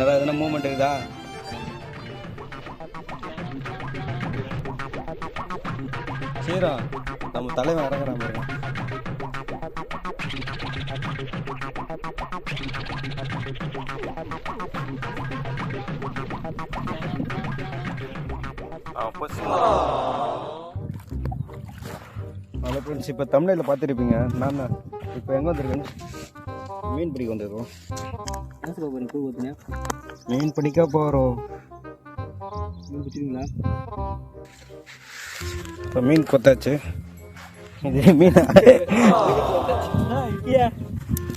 நல்லா எதனா மூவ்மெண்ட் இருக்குதா? சீரம் நம்ம தலைவன் இறங்குறான் பாருங்க ஹலோ ஃப்ரெண்ட்ஸ் இப்போ தமிழில் பார்த்துருப்பீங்க. நான் இப்போ எங்கே வந்திருக்கேன் மீன் பிடிக்க வந்திருக்கோம். மீன் பிடிக்க போகிறோம் மீன் இப்போ மீன் கொத்தாச்சு. இது மீன்.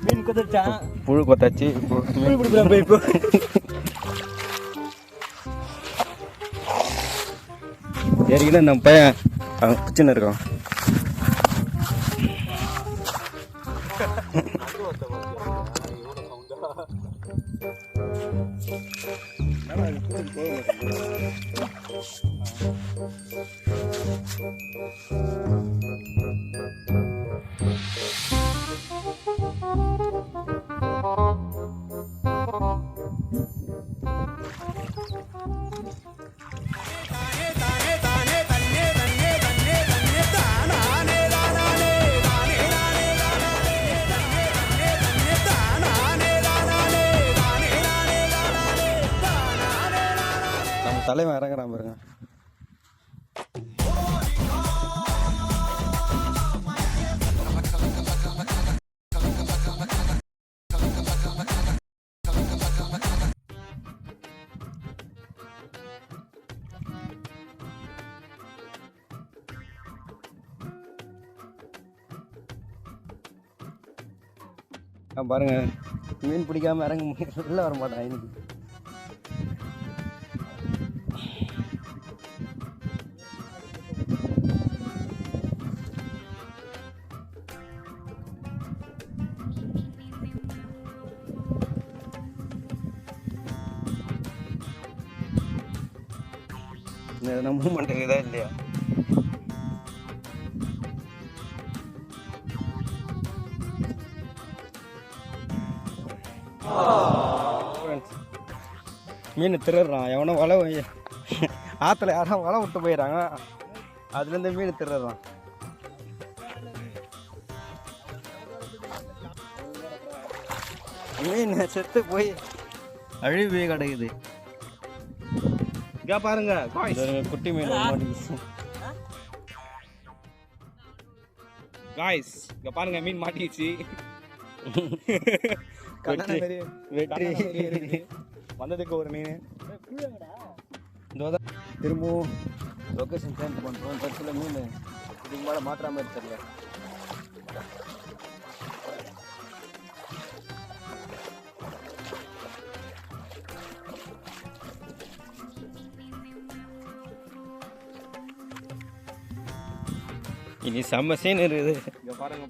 மீன் கொதிச்சான் புழு கொத்தாச்சு. மீன். பிடிக்கலாம் போய் இப்போ ஏற்கனவே நம்ம பையன் அவன் பிச்சுன்னு இருக்கான். நம்ம தலைவன் இறங்குறான் பாருங்க. பாருங்க. மீன் பிடிக்காம இறங்க உள்ள வர மாட்டான் இன்னைக்கு. எதனா மூவ்மெண்ட் இருக்குதா இல்லையா? மீன் திருடுறான். எவனோ வலை ஆற்றுல யாரும் வலை விட்டு போயிடறாங்க அதுலேருந்து மீன் திருடுறான். மீன் செத்து போய் அழிவு கிடக்குது. இங்க பாருங்க இது ஒரு குட்டி மீன். காய்ஸ் இங்க பாருங்க மீன் மாட்டிக்கிச்சு வெற்றி வெற்றி வந்ததுக்கு ஒரு மீன். திரும்பவும். லொக்கேஷன் சேஞ்ச் பண்ணுறோம் பஸ்ஸில் மீன். இதுக்கு மேலே மாற்றுற மாதிரி தெரியல இனி செம்ம சீன் இருக்குது இங்க பாருங்க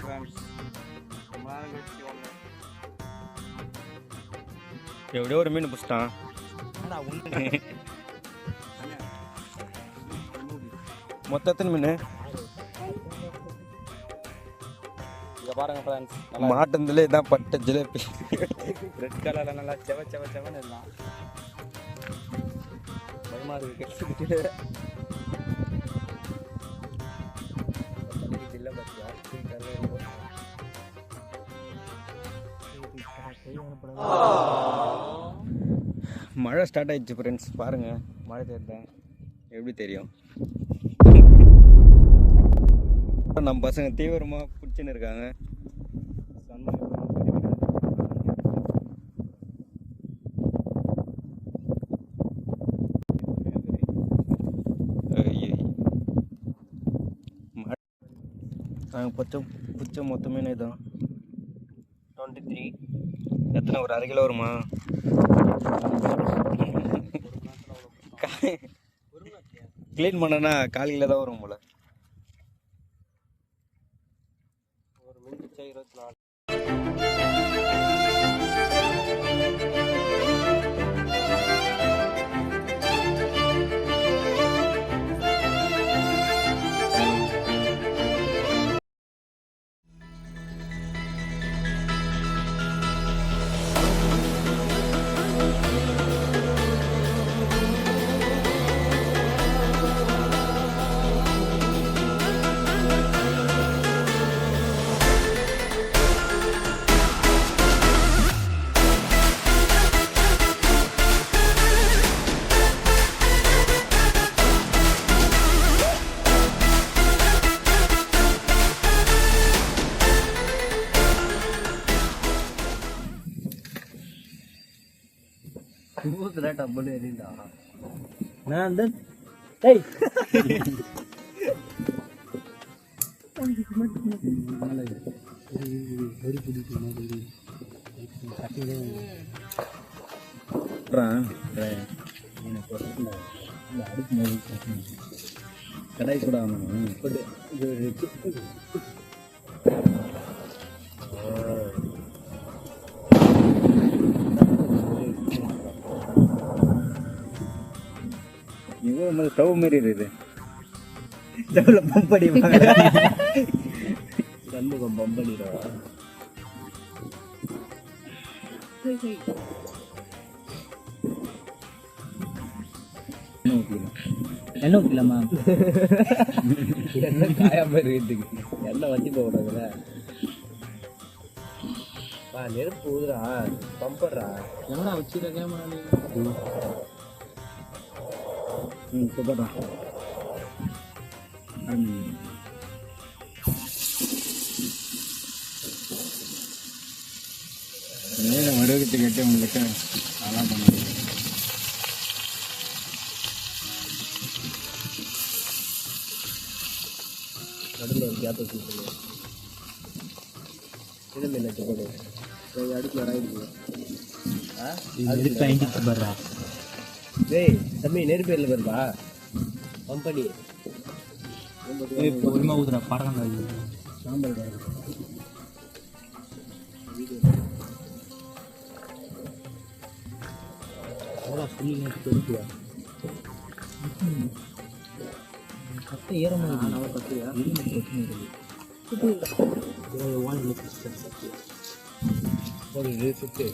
எப்படியோ ஒரு மீன் பிடிச்சிட்டான். மொத்தத்தின் மீன். இங்க பாருங்க ஃப்ரெண்ட்ஸ் இதான் பட்ட ஜிலேபி. ரெட் கலர்ல நல்லா செவ செவ செவன்னு இருந்தான். பயமா இருக்கு மழை ஸ்டார்ட் ஆயிடுச்சு ஃப்ரெண்ட்ஸ் பாருங்க மழை தேர்ந்தேன் எப்படி தெரியும்? நம்ம பசங்க தீவிரமாக பிடிச்சின்னு இருக்காங்க. நாங்கள் பச்சை பிடிச்ச மொத்த மீன் இதான் டுவெண்ட்டி த்ரீ எத்தனை ஒரு அரை கிலோ வருமா? க்ளீன் பண்ணனா கால் கிலோ தான் வரும் போல. ஒரு மீன் பிச்சை இருபத்தி நாலு. டப்புன்னு எரியுண்டா நான் வந்து டேய் கடை கூட இவ்வளோ ஸ்டவ் மாரி இருக்குது ஸ்டவ்ல பம்ப் அடிப்பாங்க சண்முகம் பம்பளிடா என்ன ஊற்றிலாமா என்ன காயாம எண்ணெய் வச்சு நெருப்பு ஊதுறா பம்பர்றா. எவ்வளோ வச்சுருக்கேன் ம் சூப்பர்டா நேரம் வருவதுக்கு கேட்டு உங்களுக்கு அதெல்லாம் பண்ணுங்க நடுவில் ஒரு கேப் வச்சு சொல்லு இது மீன் வச்சு போடு போய் அடுப்பில் ராயிடுச்சு டேய் தம்பி நெருப்பு எரியில் வருதா கம்பெனி பொறுமை ஊதுற படம் தெரிஞ்சுவா கத்தை ஏறமாக நம்ம கத்தையா ஒரு சுத்து.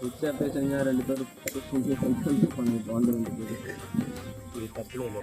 மிக்சர் போய் செஞ்சால் ரெண்டு பேரும் பண்ணிட்டு வந்து ரெண்டு பேர் இது தப்புல இல்லை.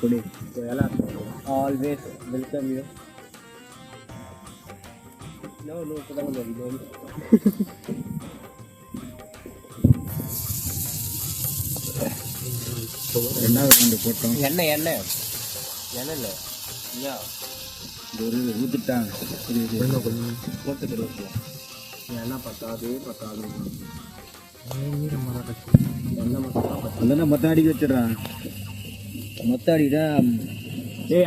பொடி எல்லாம் always welcome you no no இப்போதான் இது வந்து ரெண்டாவது ரெண்டு போட்டோம் எண்ணெய் எண்ணெய் எண்ணெய் இல்லை ஐயா ஒரு ஊற்றிட்டாங்க போட்டு கருவேப்பில எண்ணெய் பத்தாது பத்தாது எண்ணெய் மட்டும் மொத்தம் அடிக்க வச்சிடுறான் மொத்தம் அடிக்கிட்டா ஏய்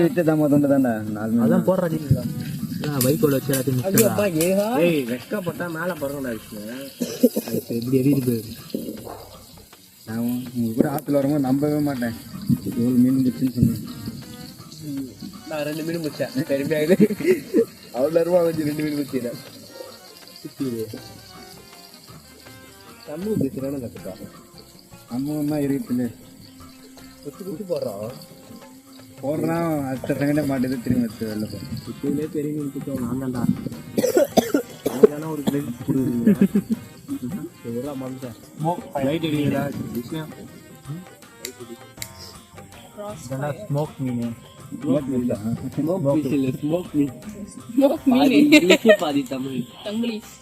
இது தான் மொத்தம் தான்டா. நாலு அதான் போடுறா வச்சு எல்லாத்தையும் ஏய் வெக்கப்பட்டா மேலே ஆயிடுச்சு எப்படி எரியுது போயிரு நான் உங்க கூட ஆற்றுல வரும்போது நம்பவே மாட்டேன். எவ்வளோ மீன் பிடிச்சுன்னு சொன்னேன். நான் ரெண்டு மீன் முடிச்சேன் பெருமையாகுது அவ்வளோ ரூபா வச்சு ரெண்டு மீன் முடிச்சிடேன் சமூக பேசுகிறான்னு கற்றுப்பா அம்மா இருக்குல்ல குத்து குத்து போடுறோம் போடுறான் அடுத்த செகண்டே மாட்டேது திரும்பி எடுத்து வெளில போகிறேன் இப்பவே பெரிய பிடிச்சோம் நான் தான்டா. ஒரு கிரெடிட் கொடுக்குறீங்க எவ்வளோ மனுஷன். லைட் அடிக்கிறா விஷயம். ஸ்மோக் மீன்? ஸ்மோக் மீன். ஸ்மோக் பாதி மீன். பாதி தமிழ். தங்கிலீஷ்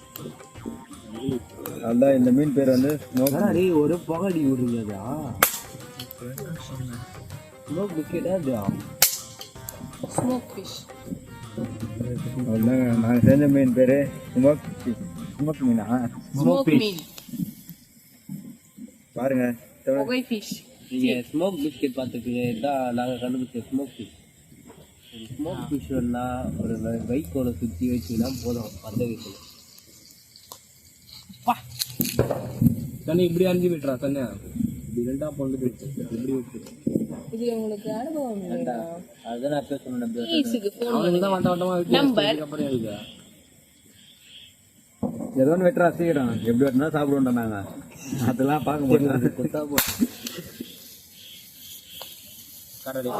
அதான் இந்த மீன் பேர் வந்து ஸ்மோக் அடி ஒரு புகடி விடுறதா ஸ்மோக் பிஸ்கெட்டா அதுயா ஸ்மோக் ஃபிஷ் நாங்கள் செஞ்ச மீன் பேர் ஸ்மோக் ஸ்மோக் மீனா? ஸ்மோக் மீன் பாருங்க புகை ஃபிஷ் நீங்க ஸ்மோக் பிஸ்கெட் பார்த்துருக்கீங்க இதான் நாங்கள் கண்டுபிடிச்ச ஸ்மோக் பிஸ் ஸ்மோக் ஃபிஷ் வேணா ஒரு வைக்கோலை சுற்றி வச்சுன்னா போதும் அந்த வீட்டில் தண்ணி இப்படி அஞ்சு மீட்டரா தண்ணி இப்படி ரெண்டா பொண்ணு இப்படி விட்டு. இது உங்களுக்கு அனுபவம் இல்லையா? அதுதான் நான் பேச சொன்னேன் தான் வட்ட வட்டமா அப்புறம் எழுத. ஏதோ ஒன்று வெட்டுறா சீக்கிரம். எப்படி வெட்டினா சாப்பிடுவோம் நாங்க. அதெல்லாம் பார்க்க கடலை